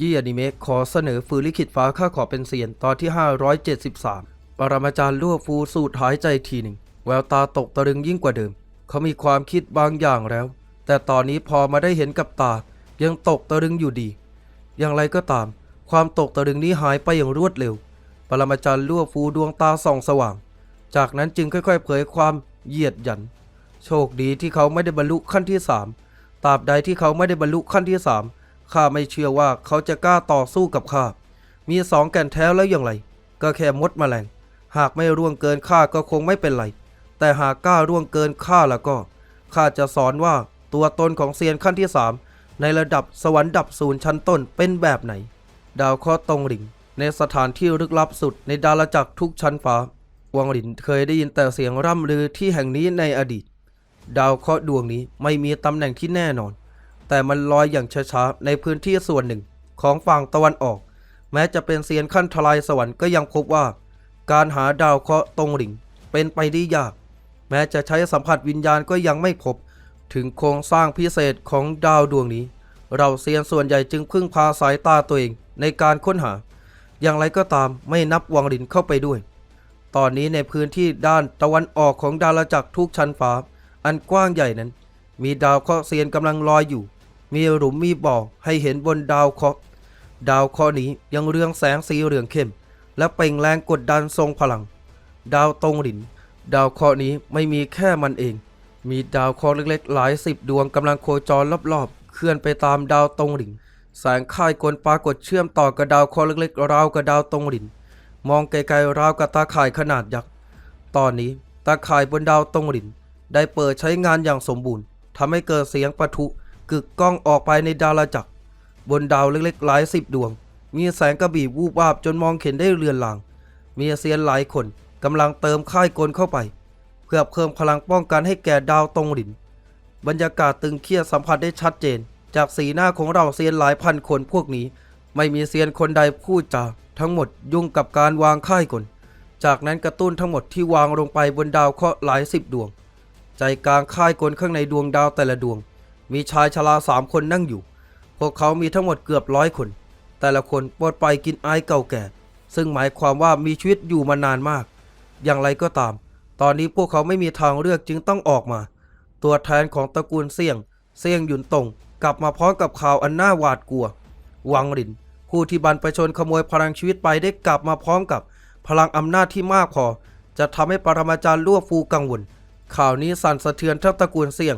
ยี้อนิเมะขอเสนอฟืนลิขิตฟ้าข้าขอเป็นเสียนตอนที่ 573 ปรมาจารย์ลั่วฟูสูดหายใจทีหนึ่ง แววตาตกตะลึงยิ่งกว่าเดิม เขามีความคิดบางอย่างแล้ว แต่ตอนนี้พอมาได้เห็นกับตา ยังตกตะลึงอยู่ดี อย่างไรก็ตาม ความตกตะลึงนี้หายไปอย่างรวดเร็ว ปรมาจารย์ลั่วฟูดวงตาส่องสว่าง จากนั้นจึงค่อย ๆ เผยความเหยียดหยัน โชคดีที่เขาไม่ได้บรรลุขั้นที่สามตราบใดที่เขาไม่ได้บรรลุขั้นที่สาม ข้าไม่เชื่อว่าเขาจะกล้าต่อสู้กับข้า มีสองแก่นแท้แล้วอย่างไร ก็แค่มดแมลง หากไม่ร่วงเกินข้าก็คงไม่เป็นไร แต่หากกล้าร่วงเกินข้าแล้วก็ ข้าจะสอนว่าตัวตนของเซียนขั้นที่สามในระดับสวรรค์ดับศูนย์ชั้นต้นเป็นแบบไหน ดาวเคราะห์ตรงหลิง ในสถานที่ลึกลับสุดในดาราจักรทุกชั้นฟ้าวางหลินเคยได้ยินแต่เสียงร่ำลือที่แห่งนี้ในอดีต ดาวเคราะห์ดวงนี้ไม่มีตำแหน่งที่แน่นอน แต่มันลอยอย่างช้าๆในพื้นที่ส่วนหนึ่งของฝั่งตะวันออก แม้จะเป็นเซียนขั้นทลายสวรรค์ก็ยังพบว่า การหาดาวเคราะห์ตรงหลิงเป็นไปได้ยาก แม้จะใช้สัมผัสวิญญาณก็ยังไม่พบ ถึงโครงสร้างพิเศษของดาวดวงนี้ เราเซียนส่วนใหญ่จึงพึ่งพาสายตาตัวเองในการค้นหา อย่างไรก็ตามไม่นับวังหลินเข้าไปด้วย ตอนนี้ในพื้นที่ด้านตะวันออกของดาราจักรทุกชั้นฟ้า อันกว้างใหญ่นั้น มีดาวเคราะห์เซียนกำลังลอยอยู่ มีหลุมมีบ่อให้เห็นบนดาวเคราะห์ดาวเคราะห์นี้ยังเรืองแสงสีเหลืองเข้ม และเปล่งแรงกดดันทรงพลัง ดาวตรงหลิน ดาวเคราะห์นี้ไม่มีแค่มันเอง มีดาวเคราะห์เล็กๆ หลายสิบดวงกำลังโคจรรอบๆ เคลื่อนไปตามดาวตรงหลินแสงค่ายกลปรากฏเชื่อมต่อกับดาวเคราะห์เล็กๆ ราวกับดาวตรงหลิน มองไกลๆราวกับตาข่ายขนาดยักษ์ตอนนี้ตาข่ายบนดาวตรงหลิน ได้เปิดใช้งานอย่างสมบูรณ์ทำให้เกิดเสียงปะทุ กึกก้องออกไปในดาราจักร บนดาวเล็กๆหลายสิบดวง มีแสงกระบี่วูบวาบจนมองเห็นได้เรือนลาง มีเซียนหลายคนกำลังเติมค่ายกลเข้าไป เพื่อเพิ่มพลังป้องกันให้แก่ดาวตรงหลิน บรรยากาศตึงเครียดสัมผัสได้ชัดเจน จากสีหน้าของเราเซียนหลายพันคนพวกนี้ ไม่มีเซียนคนใดพูดจาทั้งหมดยุ่งกับการวางค่ายกลจากนั้นกระตุ้นทั้งหมดที่วางลงไปบนดาวเคราะห์หลายสิบดวง ใจกลางค่ายกลข้างในดวงดาวแต่ละดวง มีชายชราสามคนนั่งอยู่ พวกเขามีทั้งหมดเกือบร้อยคน แต่ละคนปลดไปกินไอายเก่าแก่ ซึ่งหมายความว่ามีชีวิตอยู่มานานมาก อย่างไรก็ตาม ตอนนี้พวกเขาไม่มีทางเลือกจึงต้องออกมา ตัวแทนของตระกูลเสี่ยง เสี่ยงหยุนตงกลับมาพร้อมกับข่าวอันน่าหวาดกลัว วังหลิน ผู้ที่บันประชนขโมยพลังชีวิตไปได้กลับมาพร้อมกับ พลังอำนาจที่มากพอ จะทำให้ปรมาจารย์ลั่วฟูกังวลข่าวนี้สั่นสะเทือนทั้งตระกูลเสี่ยง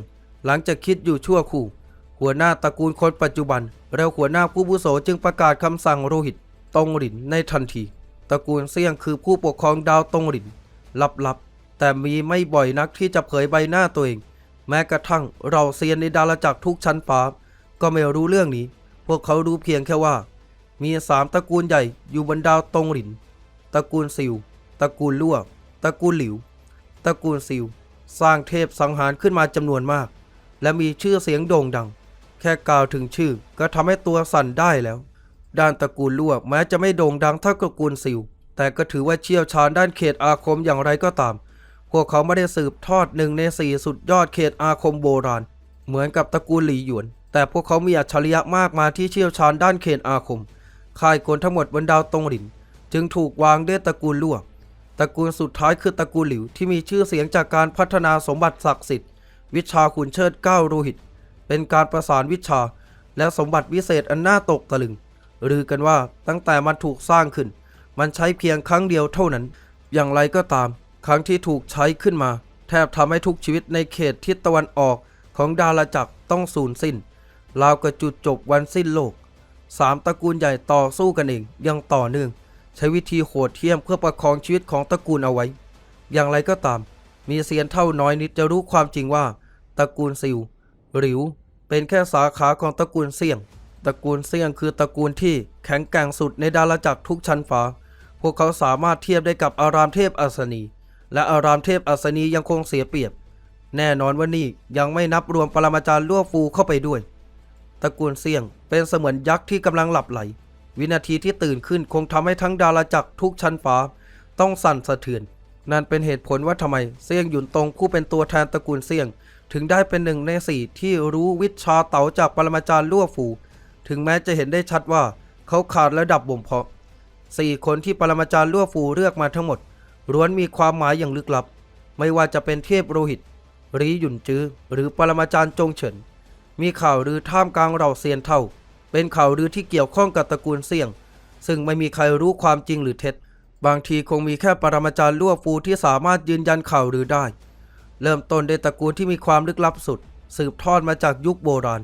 หลังจากคิดอยู่ชั่วคู่ หัวหน้าตระกูลคนปัจจุบัน แล้วหัวหน้าผู้บุโสจึงประกาศคำสั่งโรหิตตงหลินในทันที ตระกูลเสี่ยงคือผู้ปกครองดาวตงหลิน ลับๆ แต่มีไม่บ่อยนักที่จะเผยใบหน้าตัวเอง แม้กระทั่งเราเซียนในดาราจักรทุกชั้นฟ้าก็ไม่รู้เรื่องนี้ พวกเขารู้เพียงแค่ว่า มีสามตระกูลใหญ่อยู่บนดาวตงหลิน ตระกูลซิว ตระกูลลั่ว ตระกูลหลิว ตระกูลซิว สร้างเทพสังหารขึ้นมาจำนวนมาก และมีชื่อเสียงโด่งดัง แค่กล่าวถึงชื่อก็ทำให้ตัวสั่นได้แล้ว ด้านตระกูลลั่วแม้จะไม่โด่งดังเท่าตระกูลซิว แต่ก็ถือว่าเชี่ยวชาญด้านเขตอาคมอย่างไรก็ตาม พวกเขาไม่ได้สืบทอดหนึ่งในสี่สุดยอดเขตอาคมโบราณ เหมือนกับตระกูลหลี่หยวน แต่พวกเขามีอัจฉริยะมากมายที่เชี่ยวชาญด้านเขตอาคมค่ายกลทั้งหมดบนดาวตงหลิน จึงถูกวางด้วยตระกูลลั่วตระกูลสุดท้ายคือตระกูลหลิวที่มีชื่อเสียงจากการพัฒนาสมบัติศักดิ์สิทธิ์ วิชาขุนเชิดเก้าโลหิต เป็นการประสานวิชาและสมบัติวิเศษอันน่าตกตะลึงลือกันว่าตั้งแต่มันถูกสร้างขึ้น มันใช้เพียงครั้งเดียวเท่านั้น อย่างไรก็ตาม ครั้งที่ถูกใช้ขึ้นมา แทบทำให้ทุกชีวิตในเขตทิศตะวันออกของดาราจักรต้องสูญสิ้นราวกับจุดจบวันสิ้นโลกสามตระกูลใหญ่ต่อสู้กันเองยังต่อเนื่อง ใช้วิธีโหดเหี้ยมเพื่อประคองชีวิตของตระกูลเอาไว้ อย่างไรก็ตาม มีเซียนเท่าน้อยนิดจะรู้ความจริงว่าตระกูลซิวหลิว เป็นแค่สาขาของตระกูลเสี่ยง ตระกูลเสี่ยงคือตระกูลที่แข็งแกร่งสุดในดาราจักรทุกชั้นฟ้า พวกเขาสามารถเทียบได้กับอารามเทพอัศนี และอารามเทพอัศนียังคงเสียเปรียบ แน่นอนว่านี่ยังไม่นับรวมปรมาจารย์ล่วฟูเข้าไปด้วย ตระกูลเสี่ยงเป็นเสมือนยักษ์ที่กำลังหลับไหล วินาทีที่ตื่นขึ้นคงทำให้ทั้งดาราจักรทุกชั้นฟ้า ต้องสั่นสะเทือน นั่นเป็นเหตุผลว่าทำไมเสี่ยงหยุนตงผู้เป็นตัวแทนตระกูลเสี่ยง ถึงได้เป็นหนึ่งในสี่ที่รู้วิชาเต๋าจากปรมาจารย์ลั่วฟูถึงแม้จะเห็นได้ชัดว่าเขาขาดระดับบ่มเพาะสี่คนที่ปรมาจารย์ลั่วฟูเลือกมาทั้งหมดล้วนมีความหมายอย่างลึกลับ ไม่ว่าจะเป็นเทพโรหิตรีหยุนจื้อหรือปรมาจารย์จงเฉิน มีข่าวลือท่ามกลางเราเซียนเท่า เป็นข่าวลือที่เกี่ยวข้องกับตระกูลเสี่ยง ซึ่งไม่มีใครรู้ความจริงหรือเท็จ บางทีคงมีแค่ปรมาจารย์ลั่วฟูที่สามารถยืนยันข่าวลือได้ เริ่มต้นด้วยตระกูลที่มีความลึกลับสุด สืบทอดมาจากยุคโบราณ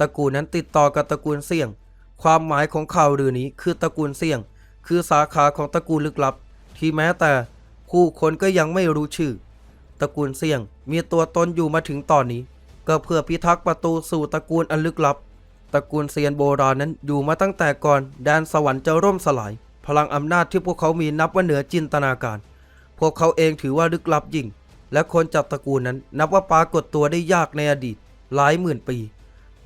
ตระกูลนั้นติดต่อกับตระกูลเสี่ยง ความหมายของข่าวลือนี้คือตระกูลเสี่ยง คือสาขาของตระกูลลึกลับ ที่แม้แต่ผู้คนก็ยังไม่รู้ชื่อ ตระกูลเสี่ยงมีตัวตนอยู่มาถึงตอนนี้ ก็เพื่อพิทักษ์ประตูสู่ตระกูลอันลึกลับ ตระกูลเซียนโบราณนั้นอยู่มาตั้งแต่ก่อนแดนสวรรค์จะร่มสลาย พลังอำนาจที่พวกเขามีนับว่าเหนือจินตนาการ พวกเขาเองถือว่าลึกลับยิ่ง และคนจากตระกูลนั้นนับว่าปรากฏตัวได้ยากในอดีต หลายหมื่นปี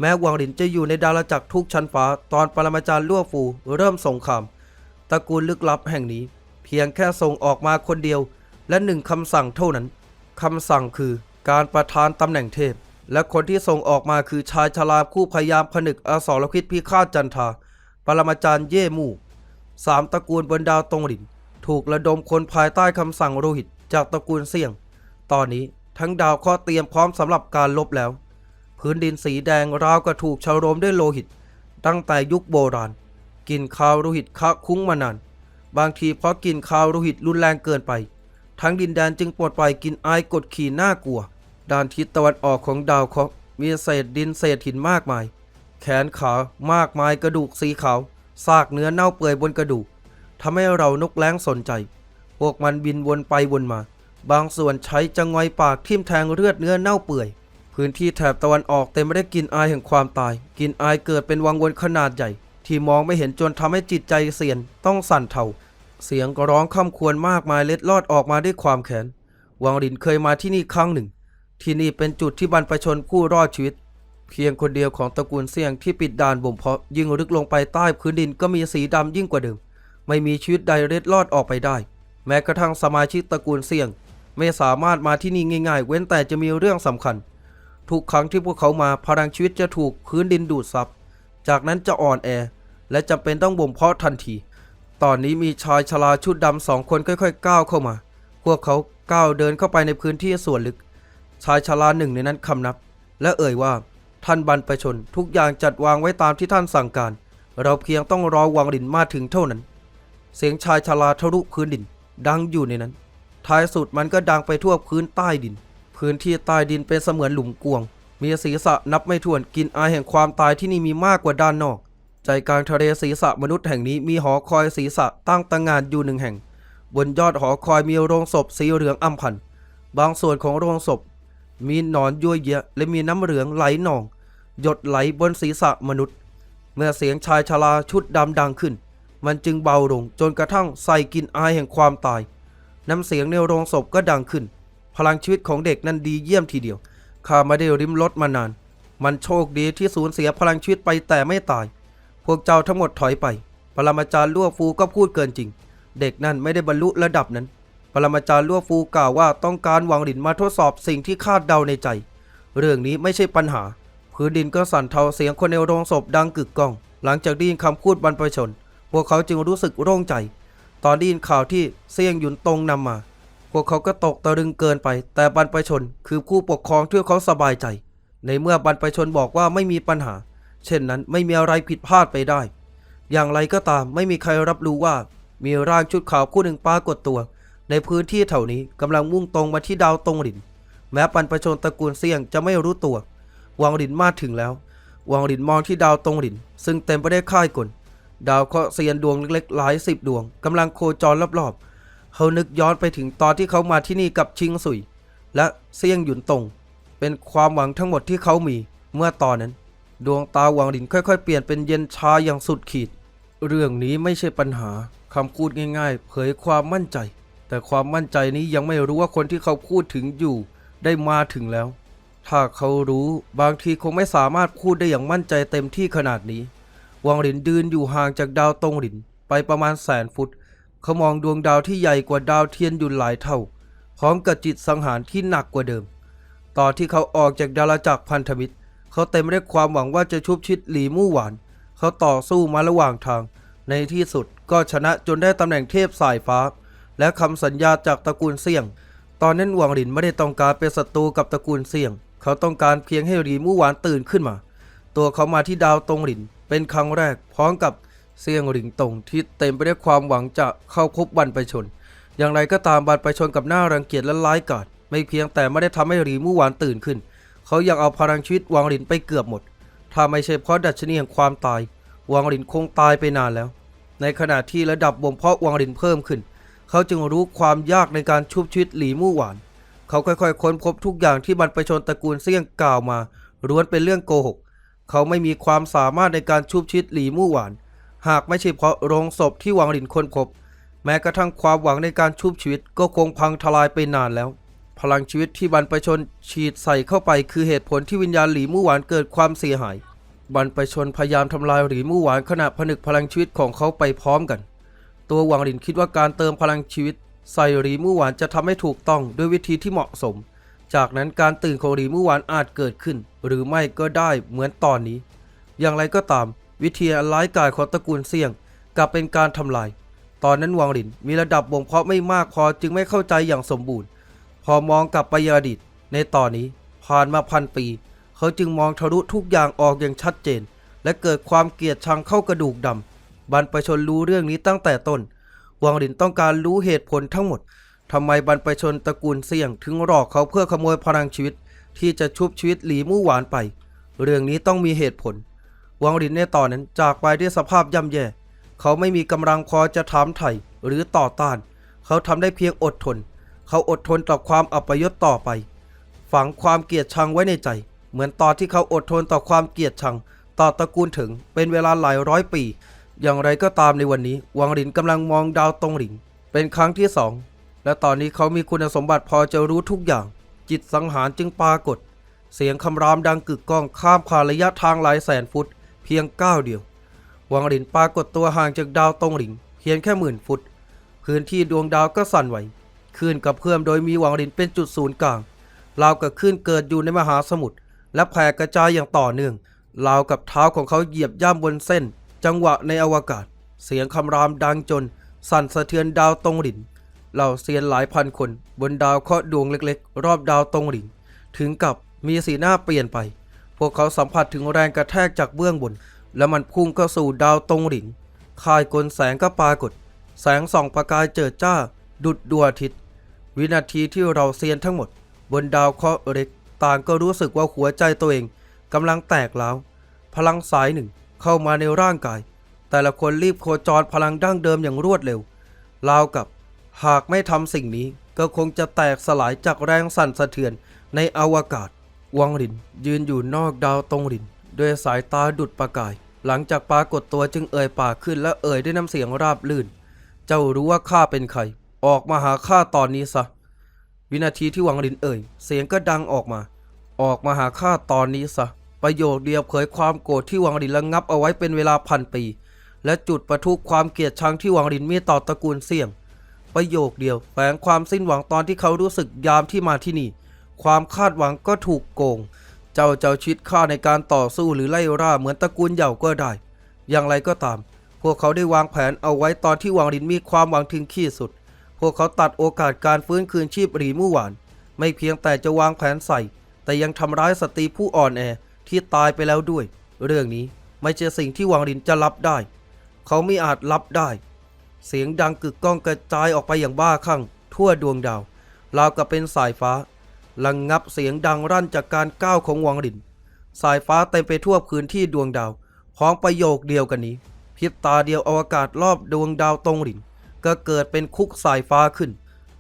แม้วังหลินจะอยู่ในดาราจักรทุกชั้นฟ้า ตอนปรมาจารย์ลั่วฟูเริ่มสงครามตระกูลลึกลับแห่งนี้ เพียงแค่ส่งออกมาคนเดียว และหนึ่งคำสั่งเท่านั้นคำสั่งคือการประทานตำแหน่งเทพ และคนที่ส่งออกมาคือชายชราผู้พยายามผนึกอสรพิษพิฆาตจันทา ปรมาจารย์เย่หมู่ สามตระกูลบนดาวตรงหลิน ถูกระดมคนภายใต้คำสั่งโรหิตจากตระกูลเสี่ยง ตอนนี้ทั้งดาวเคราะห์เตรียมพร้อมสำหรับการลบแล้ว พื้นดินสีแดงราวกับถูกชโรมด้วยโลหิต ตั้งแต่ยุคโบราณกินคาวโลหิตคะคุ้งมานาน บางทีเพราะกินคาวโลหิตรุนแรงเกินไป ทั้งดินแดนจึงปลดปล่อยกลินอายกดขี่น่ากลัว ด้านทิศตะวันออกของดาวเคราะห์มีเศษดินเศษหินมากมาย แขนขามากมายกระดูกสีขาว ซากเนื้อเน่าเปื่อยบนกระดูกทำให้เรานกแร้งสนใจ พวกมันบินวนไปวนมา บางส่วนใช้จังไงปากทิ่มแทงเลือดเนื้อเน่าเปื่อย พื้นที่แถบตะวันออกเต็มไปด้วยกลินอายแห่งความตายกลินอายเกิดเป็นวังวนขนาดใหญ่ ที่มองไม่เห็นจนทำให้จิตใจเสียนต้องสั่นเทาเสียงก็ร้องค่ำควรมากมายเล็ดลอดออกมาด้วยความแค้นวังหลินเคยมาที่นี่ครั้งหนึ่ง ที่นี่เป็นจุดที่บรรพชนผู้รอดชีวิต เพียงคนเดียวของตระกูลเสี่ยงที่ปิดด่านบ่มเพาะยิ่งลึกลงไปใต้พื้นดินก็มีสีดำยิ่งกว่าเดิม ไม่มีชีวิตใดเล็ดลอดออกไปได้ แม้กระทั่งสมาชิกตระกูลเสี่ยง ไม่สามารถมาที่นี่ง่าย ๆ เว้นแต่จะมีเรื่องสำคัญ ทุกครั้งที่พวกเขามาพลังชีวิตจะถูกพื้นดินดูดซับ จากนั้นจะอ่อนแอ และจำเป็นต้องบ่มเพาะทันที ตอนนี้มีชายชราชุดดำสองคนค่อยๆ ก้าวเข้ามา พวกเขาก้าวเดินเข้าไปในพื้นที่ส่วนลึก ชายชราหนึ่งในนั้นคำนับ และเอ่ยว่า ท่านบรรพชนทุกอย่างจัดวางไว้ตามที่ท่านสั่งการ เราเพียงต้องรอวังหลินมาถึงเท่านั้น เสียงชายชราทะลุพื้นดิน ดังอยู่ในนั้น ท้ายสุดมันก็ดังไปทั่วพื้นใต้ดิน พื้นที่ใต้ดินเป็นเสมือนหลุมกวง มีศีรษะนับไม่ถ้วนกินอายแห่งความตายที่นี่มีมากกว่าด้านนอก ใจกลางทะเลศีรษะมนุษย์แห่งนี้มีหอคอยศีรษะตั้งตระหงานอยู่หนึ่งแห่ง บนยอดหอคอยมีโรงศพสีเหลืองอำพันบางส่วนของโรงศพ มีหนอนยั่วเยะและมีน้ำเหลืองไหลนอง หยดไหลบนศีรษะมนุษย์ เมื่อเสียงชายชราชุดดำดังขึ้น มันจึงเบาลงจนกระทั่งใส่กินอายแห่งความตาย น้ำเสียงในโรงศพก็ดังขึ้น พลังชีวิตของเด็กนั้นดีเยี่ยมทีเดียวข้าไม่ได้ริมรถมานาน มันโชคดีที่สูญเสียพลังชีวิตไปแต่ไม่ตาย พวกเจ้าทั้งหมดถอยไปปรมาจารย์ลั่วฟูก็พูดเกินจริง เด็กนั่นไม่ได้บรรลุระดับนั้น ปรมาจารย์ลั่วฟูกล่าวว่าต้องการหวังหลินมาทดสอบสิ่งที่คาดเดาในใจ เรื่องนี้ไม่ใช่ปัญหา พื้นดินก็สั่นเทาเสียงคนในโรงศพดังกึกก้อง หลังจากได้ยินคำพูดบรรพชน พวกเขาจึงรู้สึกโล่งใจ ตอนได้ยินข่าวที่เซียงหยุนตงนำมา พวกเขาก็ตกตะลึงเกินไป แต่บรรพชน คือผู้ปกครองที่เขาสบายใจ ในเมื่อบรรพชนบอกว่าไม่มีปัญหา เช่นนั้นไม่มีอะไรผิดพลาดไปได้ อย่างไรก็ตามไม่มีใครรับรู้ว่า มีร่างชุดขาวคู่หนึ่งปรากฏตัว ในพื้นที่แถวนี้กำลังมุ่งตรงมาที่ดาวตรงหลิน แม้บรรพชนตระกูลเสี่ยงจะไม่รู้ตัว วังหลินมาถึงแล้ว วังหลินมองที่ดาวตรงหลิน ซึ่งเต็มไปด้วยค่ายกลดาวเคราะห์เซียนดวงเล็กๆหลายสิบดวงกำลังโคจรรอบๆ เขานึกย้อนไปถึงตอนที่เขามาที่นี่กับชิงสุย และเซียงหยุนตง เป็นความหวังทั้งหมดที่เขามีเมื่อตอนนั้น ดวงตาวังหลินค่อยๆ เปลี่ยนเป็นเย็นชาอย่างสุดขีด เรื่องนี้ไม่ใช่ปัญหาคำพูดง่าย ๆ เผยความมั่นใจ แต่ความมั่นใจนี้ยังไม่รู้ว่าคนที่เขาพูดถึงอยู่ได้มาถึงแล้ว ถ้าเขารู้บางทีคงไม่สามารถพูดได้อย่างมั่นใจเต็มที่ขนาดนี้ วังหลินยืนอยู่ห่างจากดาวตรงหลินไปประมาณแสนฟุต เขามองดวงดาวที่ใหญ่กว่าดาวเทียนอยู่หลายเท่า พร้อมกับจิตสังหารที่หนักกว่าเดิม ตอนที่เขาออกจากดาราจักรพันธมิตร เขาเต็มไปด้วยความหวังว่าจะชุบชิดหลีมู่หวาน เขาต่อสู้มาระหว่างทาง ในที่สุดก็ชนะจนได้ตำแหน่งเทพสายฟ้า และคำสัญญาจากตระกูลเสี่ยง ตอนนั้นหวังหลินไม่ได้ต้องการเป็นศัตรูกับตระกูลเสี่ยง เขาต้องการเพียงให้หลีมู่หวานตื่นขึ้นมา ตัวเขามาที่ดาวตรงหลิน เป็นครั้งแรก พร้อมกับเสี่ยงหลิงตงที่เต็มไปด้วยความหวังจะเข้าพบบรรพชน อย่างไรก็ตามบรรพชนกับหน้ารังเกียจและร้ายกาจไม่เพียงแต่ไม่ได้ทำให้หลีมู่หวานตื่นขึ้น เขายังเอาพลังชีวิตวังหลินไปเกือบหมด ถ้าไม่ใช่เพราะดัชนีแห่งความตายวังหลินคงตายไปนานแล้ว ในขณะที่ระดับบ่มเพาะวังหลินเพิ่มขึ้น เขาจึงรู้ความยากในการชุบชีวิตหลีมู่หวาน เขาค่อยๆ ค้นพบทุกอย่างที่บรรพชนตระกูลเสี่ยงกล่าวมาล้วนเป็นเรื่องโกหก เขาไม่มีความสามารถในการชุบชีวิตหลีมู่หวาน หากไม่ใช่เพราะโรงศพที่หวังหลินค้นพบ แม้กระทั่งความหวังในการชุบชีวิตก็คงพังทลายไปนานแล้ว พลังชีวิตที่บรรพชนฉีดใส่เข้าไป คือเหตุผลที่วิญญาณหลีมู่หวานเกิดความเสียหายบรรพชนพยายามทำลายหลีมู่หวานขณะผนึกพลังชีวิตของเขาไปพร้อมกัน ตัวหวังหลินคิดว่าการเติมพลังชีวิต ใส่หลีมู่หวานจะทำให้ถูกต้องด้วยวิธีที่เหมาะสม จากนั้นการตื่นของหลีมู่หวานอาจเกิดขึ้น หรือไม่ก็ได้เหมือนตอนนี้ อย่างไรก็ตาม วิธีอันร้ายกาจของตระกูลเสี่ยงกลับเป็นการทำลาย ตอนนั้นหวังหลินมีระดับบ่งเพาะไม่มากพอจึงไม่เข้าใจอย่างสมบูรณ์ พอมองกลับไปยอดีต ในตอนนี้ผ่านมาพันปี เขาจึงมองทะลุทุกอย่างออกอย่างชัดเจน และเกิดความเกลียดชังเข้ากระดูกดำ บรรพชนรู้เรื่องนี้ตั้งแต่ต้น วังหลินต้องการรู้เหตุผลทั้งหมดทำไมบรรพชนตระกูลเสี่ยงถึงหลอกเขาเพื่อขโมยพลังชีวิต ที่จะชุบชีวิตหลีมู่หวานไป เรื่องนี้ต้องมีเหตุผล วังหลินในตอนนั้นจากไปด้วยสภาพย่ำแย่ เขาไม่มีกำลังพอจะถามไถ่หรือต่อต้าน เขาทำได้เพียงอดทน เขาอดทนต่อความอัปยศต่อไป ฝังความเกลียดชังไว้ในใจ เหมือนตอนที่เขาอดทนต่อความเกลียดชัง ต่อตระกูลถึงเป็นเวลาหลายร้อยปี อย่างไรก็ตามในวันนี้ วังหลินกำลังมองดาวตรงหลิงเป็นครั้งที่สองและตอนนี้เขามีคุณสมบัติพอจะรู้ทุกอย่าง จิตสังหารจึงปรากฏ เสียงคำรามดังกึกก้องข้ามผ่านระยะทางหลายแสนฟุต เพียงก้าวเดียว วังหลินปรากฏตัวห่างจากดาวตรงหลิงเพียงแค่หมื่นฟุต พื้นที่ดวงดาวก็สั่นไหวคลื่นกับเพื่อมโดยมีวังหลินเป็นจุดศูนย์กลางราวกับคลื่นเกิดอยู่ในมหาสมุทรและแผ่กระจายอย่างต่อเนื่องราวกับเท้าของเขาเหยียบย่ำบนเส้น จังหวะในอวกาศ เสียงคำรามดังจน สั่นสะเทือนดาวตรงหลินเหล่าเซียนหลายพันคนบนดาวเคราะห์ดวงเล็กๆ รอบดาวตรงหลิน ถึงกับมีสีหน้าเปลี่ยนไป พวกเขาสัมผัสถึงแรงกระแทกจากเบื้องบน และมันพุ่งเข้าสู่ดาวตรงหลินคายกลแสงก็ปรากฏ แสงส่องประกายเจิดจ้า ดุดดวงอาทิตย์ วินาทีที่เราเซียนทั้งหมด บนดาวเคราะห์เล็กต่างก็รู้สึกว่าหัวใจตัวเองกำลังแตกแล้วพลังสายหนึ่ง เข้ามาในร่างกาย แต่ละคนรีบโคจรพลังดั้งเดิมอย่างรวดเร็วราวกับ หากไม่ทำสิ่งนี้ก็คงจะแตกสลายจากแรงสั่นสะเทือนในอวกาศ วังหลินยืนอยู่นอกดาวตรงหลิน ด้วยสายตาดุดประกาย หลังจากปรากฏตัวจึงเอ่ยปากขึ้นและเอ่ยด้วยน้ำเสียงราบลื่น เจ้ารู้ว่าข้าเป็นใคร ออกมาหาข้าตอนนี้ซะ วินาทีที่วังหลินเอ่ย เสียงก็ดังออกมา ออกมาหาข้าตอนนี้ซะ ประโยคเดียวเผยความโกรธที่หวังหลินระงับเอาไว้เป็นเวลาพันปี และจุดประทุความเกลียดชังที่หวังหลินมีต่อตระกูลเสี่ยง ประโยคเดียวแฝงความสิ้นหวังตอนที่เขารู้สึกยามที่มาที่นี่ ความคาดหวังก็ถูกโกง เจ้าเจ้าชิดข้าในการต่อสู้หรือไล่ล่าเหมือนตระกูลเหย่าก็ได้ อย่างไรก็ตาม พวกเขาได้วางแผนเอาไว้ตอนที่หวังหลินมีความหวังถึงขีดสุด พวกเขาตัดโอกาสการฟื้นคืนชีพหรีมู่หวาน ไม่เพียงแต่จะวางแผนใส่ แต่ยังทำร้ายสตรีผู้อ่อนแอ ที่ตายไปแล้วด้วย เรื่องนี้ไม่ใช่สิ่งที่วังหลินจะรับได้ เขาไม่อาจรับได้ เสียงดังกึกก้องกระจายออกไปอย่างบ้าคลั่ง ทั่วดวงดาวราวกับเป็นสายฟ้าระงงับเสียงดังรั่นจากการก้าวของวังหลิน สายฟ้าเต็มไปทั่วพื้นที่ดวงดาวพร้อมประโยคเดียวกันนี้พิบตาเดียวอวกาศรอบดวงดาวตรงหลิน ก็เกิดเป็นคุกสายฟ้าขึ้น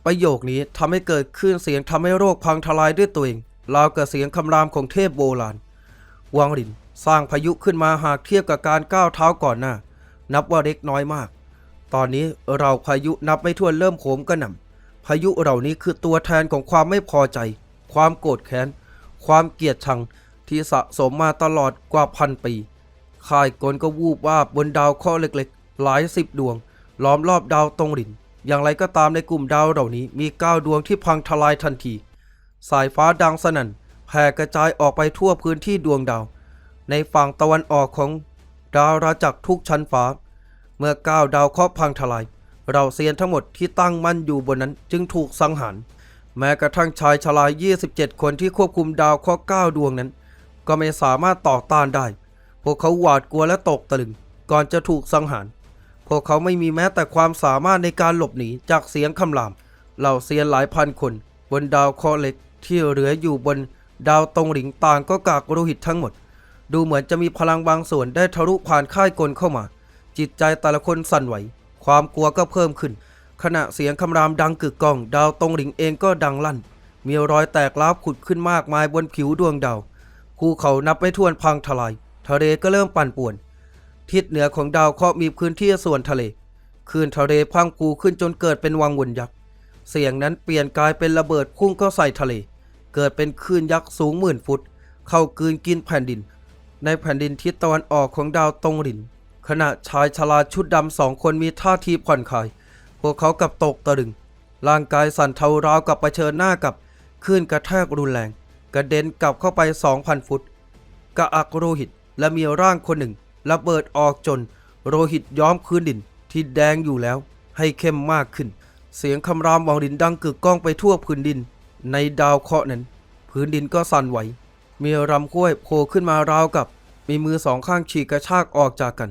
ประโยคนี้ทำให้เกิดคลื่นเสียงทำให้โรคพังทลายด้วยตัวเองราวกับเสียงคำรามของเทพโบราณ วังหลินสร้างพายุขึ้นมาหากเทียบกับการก้าวเท้าก่อนหน้า นับว่าเล็กน้อยมาก ตอนนี้เราพายุนับไม่ถ้วนเริ่มโหมกระหน่ำพายุเหล่านี้คือตัวแทนของความไม่พอใจ ความโกรธแค้น ความเกลียดชังที่สะสมมาตลอดกว่าพันปีค่ายกลก็วูบวาบบนดาวเคราะห์เล็กๆ หลายสิบดวง ล้อมรอบดาวตรงหลิน อย่างไรก็ตามในกลุ่มดาวเหล่านี้มีเก้าดวงที่พังทลายทันที สายฟ้าดังสนั่น แผ่กระจายออกไปทั่วพื้นที่ดวงดาว ในฝั่งตะวันออกของดาวราจักรทุกชั้นฟ้า เมื่อก้าวดาวเคราะห์พังทลาย เราเซียนทั้งหมดที่ตั้งมั่นอยู่บนนั้นจึงถูกสังหาร แม้กระทั่งชายชราย 27 คนที่ควบคุมดาวเคราะห์9ดวงนั้น ก็ไม่สามารถต่อต้านได้ พวกเขาหวาดกลัวและตกตะลึง ก่อนจะถูกสังหาร พวกเขาไม่มีแม้แต่ความสามารถในการหลบหนีจากเสียงคำราม เหล่าเซียนหลายพันคน บนดาวเคราะห์เล็กที่เหลืออยู่บน ดาวตรงหลิงต่างก็กากโลหิตทั้งหมด ดูเหมือนจะมีพลังบางส่วนได้ทะลุผ่านค่ายกลเข้ามา จิตใจแต่ละคนสั่นไหว ความกลัวก็เพิ่มขึ้น ขณะเสียงคำรามดังกึกก้อง ดาวตรงหลิงเองก็ดังลั่น มีรอยแตกร้าวขุดขึ้นมากมายบนผิวดวงดาวภูเขานับไม่ถ้วนพังทลาย ทะเลก็เริ่มปั่นป่วน ทิศเหนือของดาวเคราะห์มีพื้นที่ส่วนทะเล คืนทะเลพังปูขึ้นจนเกิดเป็นวังวนยักษ์ เสียงนั้นเปลี่ยนกลายเป็นระเบิดพุ่งเข้าใส่ทะเล เกิดเป็นคลื่นยักษ์สูงหมื่นฟุต เข้ากลืนกินแผ่นดิน ในแผ่นดินทิศตะวันออกของดาวตรงหลิน ขณะชายชราชุดดำสองคนมีท่าทีผ่อนคลาย พวกเขากับตกตะลึง ร่างกายสั่นเทาราวกับเผชิญหน้ากับคลื่นกระแทกรุนแรง กระเด็นกลับเข้าไป 2,000 ฟุตกระอักโรหิตและมีร่างคนหนึ่งระเบิดออกจน โรหิตย้อมพื้นดินที่แดงอยู่แล้ว ให้เข้มมากขึ้น เสียงคำรามวังดินดังกึกก้องไปทั่วพื้นดิน ในดาวเคราะห์นั้น พื้นดินก็สั่นไหว มีลำห้วยโผล่ขึ้นมาราวกับ มีมือสองข้างฉีกกระชากออกจากกัน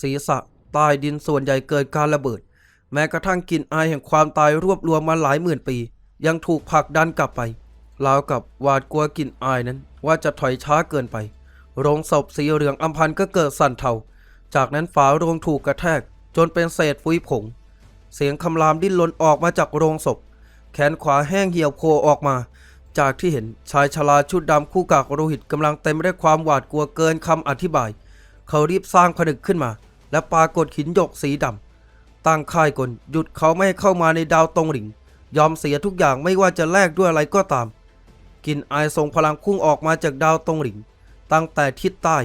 ศีรษะใต้ดินส่วนใหญ่เกิดการระเบิด แม้กระทั่งกลิ่นอายแห่งความตายรวบรวมมาหลายหมื่นปี ยังถูกผลักดันกลับไปราวกับหวาดกลัวกลิ่นอายนั้น ว่าจะถอยช้าเกินไป โรงศพสีเหลืองอัมพันก็เกิดสั่นเทา จากนั้นฝาโรงถูกกระแทก จนเป็นเศษฟุยผง เสียงคำรามดิ้นรนออกมาจากโรงศพ แขนขวาแห้งเหี่ยวโผล่ออกมา จากที่เห็นชายชราชุดดำคู่กากโรหิตกำลังเต็มไปด้วยความหวาดกลัวเกินคำอธิบาย เขารีบสร้างผนึกขึ้นมา และปรากฏหินหยกสีดำตั้งค่ายกลหยุดเขาไม่ให้เข้ามาในดาวตรงหลิง ยอมเสียทุกอย่างไม่ว่าจะแลกด้วยอะไรก็ตามกลินอายทรงพลังพุ่งออกมาจากดาวตรงหลิง ตั้งแต่ทิศใต้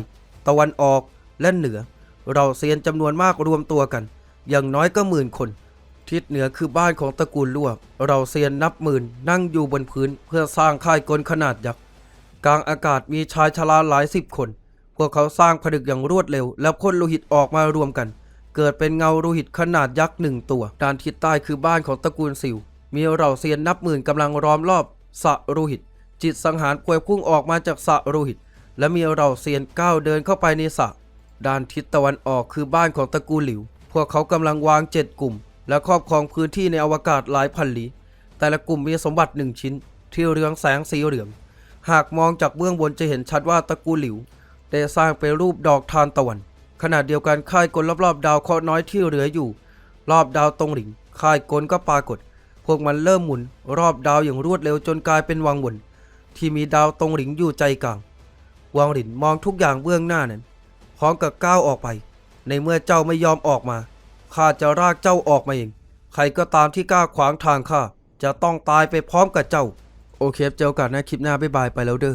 ตะวันออกและเหนือ เราเซียนจำนวนมากรวมตัวกัน อย่างน้อยก็หมื่นคน ทิศเหนือคือบ้านของตระกูลลวกเราเซียนนับหมื่นนั่งอยู่บนพื้นเพื่อสร้างค่ายกลขนาดยักษ์กลางอากาศมีชายชราหลายสิบคน พวกเขาสร้างผนึกอย่างรวดเร็ว แล้วพ่นโลหิตออกมารวมกัน เกิดเป็นเงาโลหิตขนาดยักษ์หนึ่งตัว ด้านทิศใต้คือบ้านของตระกูลซิว มีเราเซียนนับหมื่นกำลังล้อมรอบสระโลหิต จิตสังหารพวยพุ่งออกมาจากสระโลหิต และมีเราเซียนก้าวเดินเข้าไปในสระด้านทิศตะวันออกคือบ้านของตระกูลหลิว พวกเขากำลังวางเจ็ดกลุ่ม และครอบครองพื้นที่ในอวกาศหลายพันลี้ แต่ละกลุ่มมีสมบัติหนึ่งชิ้น ที่เรืองแสงสีเหลือง หากมองจากเบื้องบนจะเห็นชัดว่าตระกูลหลิว ได้สร้างเป็นรูปดอกทานตะวัน ขณะเดียวกันค่ายกลรอบๆ ดาวเคราะห์น้อยที่เหลืออยู่ รอบดาวตรงหลิง ค่ายกลก็ปรากฏ พวกมันเริ่มหมุน รอบดาวอย่างรวดเร็วจนกลายเป็นวังวนที่มีดาวตรงหลิงอยู่ใจกลาง วังหลินมองทุกอย่างเบื้องหน้านั้นพร้อมกับก้าวออกไป ในเมื่อเจ้าไม่ยอมออกมา ข้าจะรากเจ้าออกมาเอง ใครก็ตามที่กล้าขวางทางข้าจะต้องตายไปพร้อมกับเจ้า โอเคเจอกันนะคลิปหน้าบ๊ายบายไปแล้วเด้อ